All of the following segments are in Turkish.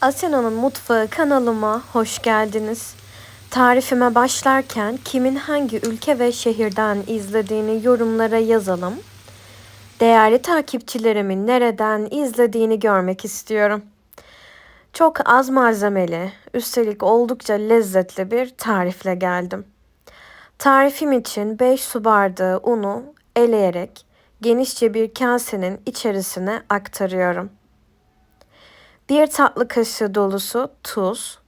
Asena'nın Mutfağı kanalıma hoş geldiniz. Tarifime başlarken kimin hangi ülke ve şehirden izlediğini yorumlara yazalım. Değerli takipçilerimin nereden izlediğini görmek istiyorum. Çok az malzemeli, üstelik oldukça lezzetli bir tarifle geldim. Tarifim için 5 su bardağı unu eleyerek genişçe bir kasenin içerisine aktarıyorum. 1 tatlı kaşığı dolusu tuz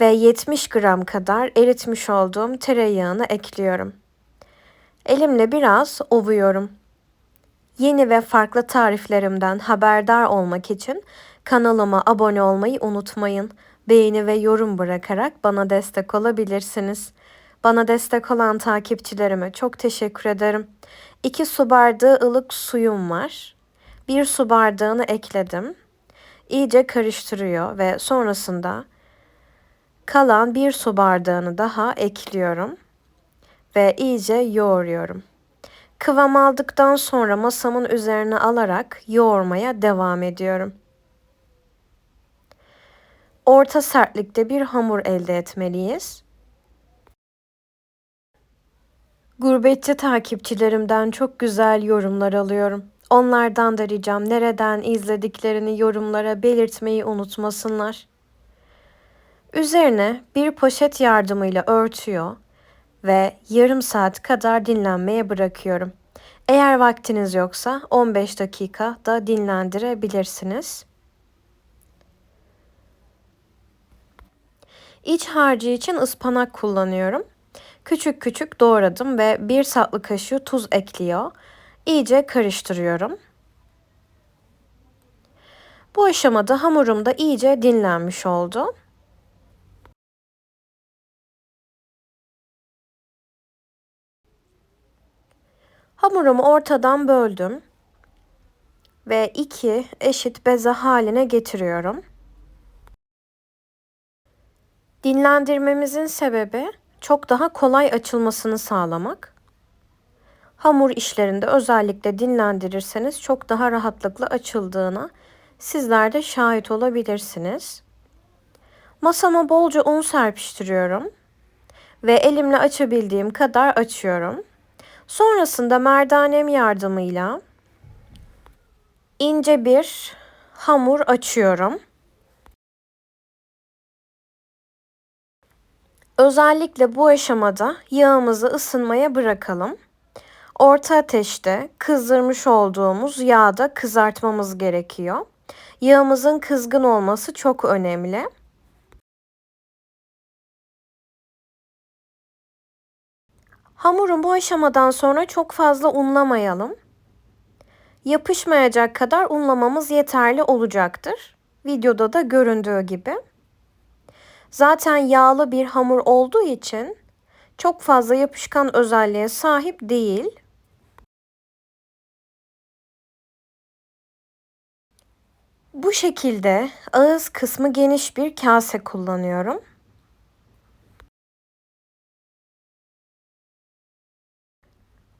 ve 70 gram kadar eritmiş olduğum tereyağını ekliyorum. Elimle biraz ovuyorum. Yeni ve farklı tariflerimden haberdar olmak için kanalıma abone olmayı unutmayın. Beğeni ve yorum bırakarak bana destek olabilirsiniz. Bana destek olan takipçilerime çok teşekkür ederim. 2 su bardağı ılık suyum var. 1 su bardağını ekledim iyice karıştırıyor ve sonrasında kalan bir su bardağını daha ekliyorum ve iyice yoğuruyorum. Kıvam aldıktan sonra masamın üzerine alarak yoğurmaya devam ediyorum. Orta sertlikte bir hamur elde etmeliyiz. Gurbetçi takipçilerimden çok güzel yorumlar alıyorum. Onlardan da ricam nereden izlediklerini yorumlara belirtmeyi unutmasınlar. Üzerine bir poşet yardımıyla örtüyor ve yarım saat kadar dinlenmeye bırakıyorum. Eğer vaktiniz yoksa 15 dakika da dinlendirebilirsiniz. İç harcı için ıspanak kullanıyorum. Küçük küçük doğradım ve bir tatlı kaşığı tuz ekliyor iyice karıştırıyorum. Bu aşamada hamurum da iyice dinlenmiş oldu. Hamurumu ortadan böldüm ve iki eşit beze haline getiriyorum. Dinlendirmemizin sebebi çok daha kolay açılmasını sağlamak. Hamur işlerinde özellikle dinlendirirseniz çok daha rahatlıkla açıldığına sizler de şahit olabilirsiniz. Masama bolca un serpiştiriyorum ve elimle açabildiğim kadar açıyorum. Sonrasında merdanem yardımıyla ince bir hamur açıyorum. Özellikle bu aşamada yağımızı ısınmaya bırakalım. Orta ateşte kızdırmış olduğumuz yağda kızartmamız gerekiyor. Yağımızın kızgın olması çok önemli. Hamurun bu aşamadan sonra çok fazla unlamayalım. Yapışmayacak kadar unlamamız yeterli olacaktır. Videoda da göründüğü gibi. Zaten yağlı bir hamur olduğu için çok fazla yapışkan özelliğe sahip değil. Bu şekilde ağız kısmı geniş bir kase kullanıyorum.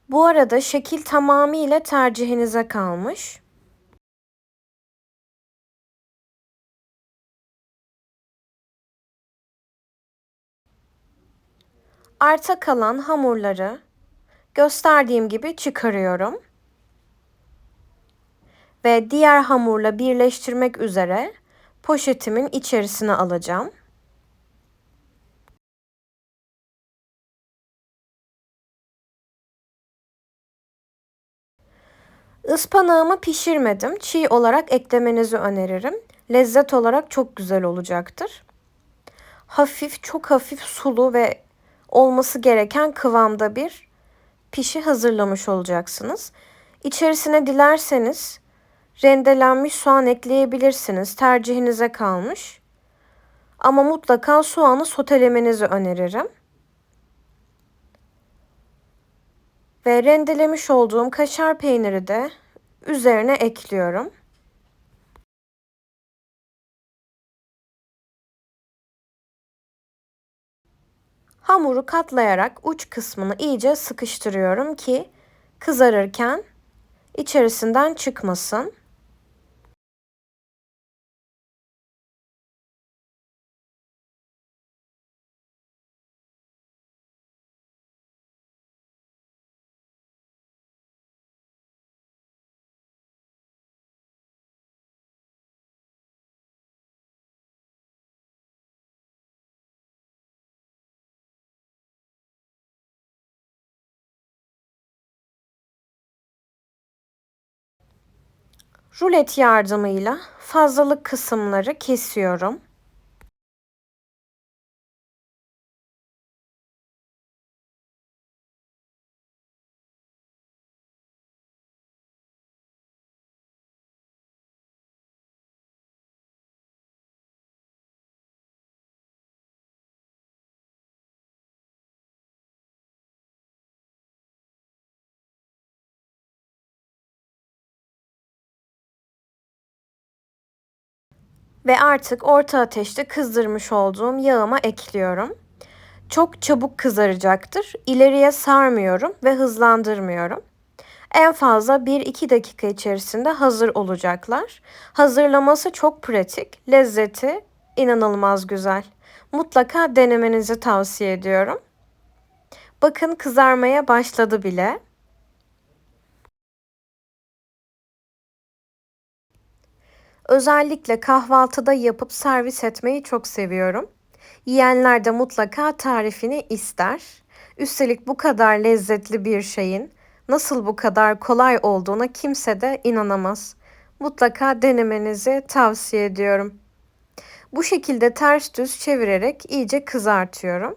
Bu arada şekil tamamıyla tercihinize kalmış. Arta kalan hamurları gösterdiğim gibi çıkarıyorum ve diğer hamurla birleştirmek üzere poşetimin içerisine alacağım. Ispanağımı pişirmedim. Çiğ olarak eklemenizi öneririm. Lezzet olarak çok güzel olacaktır. Hafif, çok hafif sulu ve olması gereken kıvamda bir pişi hazırlamış olacaksınız. İçerisine dilerseniz rendelenmiş soğan ekleyebilirsiniz. Tercihinize kalmış. Ama mutlaka soğanı sotelemenizi öneririm. Ve rendelemiş olduğum kaşar peyniri de üzerine ekliyorum. Hamuru katlayarak uç kısmını iyice sıkıştırıyorum ki kızarırken içerisinden çıkmasın. Rulet yardımıyla fazlalık kısımları kesiyorum. Ve artık orta ateşte kızdırmış olduğum yağıma ekliyorum. Çok çabuk kızaracaktır. İleriye sarmıyorum ve hızlandırmıyorum. En fazla 1-2 dakika içerisinde hazır olacaklar. Hazırlaması çok pratik, lezzeti inanılmaz güzel. Mutlaka denemenizi tavsiye ediyorum. Bakın kızarmaya başladı bile. Özellikle kahvaltıda yapıp servis etmeyi çok seviyorum. Yiyenler de mutlaka tarifini ister. Üstelik bu kadar lezzetli bir şeyin nasıl bu kadar kolay olduğuna kimse de inanamaz. Mutlaka denemenizi tavsiye ediyorum. Bu şekilde ters düz çevirerek iyice kızartıyorum.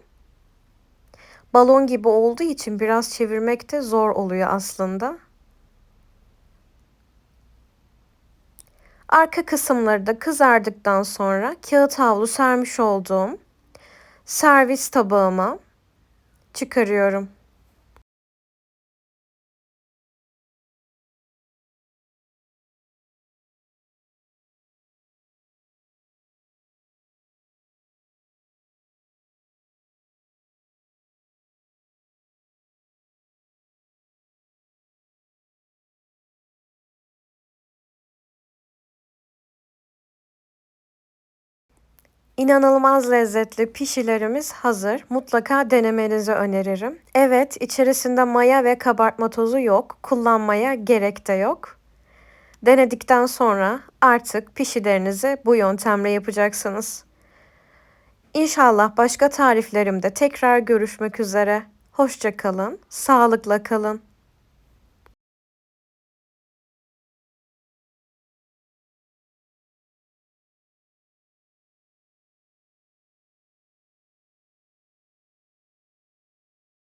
Balon gibi olduğu için biraz çevirmek de zor oluyor aslında. Arka kısımları da kızardıktan sonra kağıt havlu sermiş olduğum servis tabağıma çıkarıyorum. İnanılmaz lezzetli pişilerimiz hazır. Mutlaka denemenizi öneririm. Evet, içerisinde maya ve kabartma tozu yok. Kullanmaya gerek de yok. Denedikten sonra artık pişilerinizi bu yöntemle yapacaksınız. İnşallah başka tariflerimde tekrar görüşmek üzere. Hoşça kalın, sağlıkla kalın.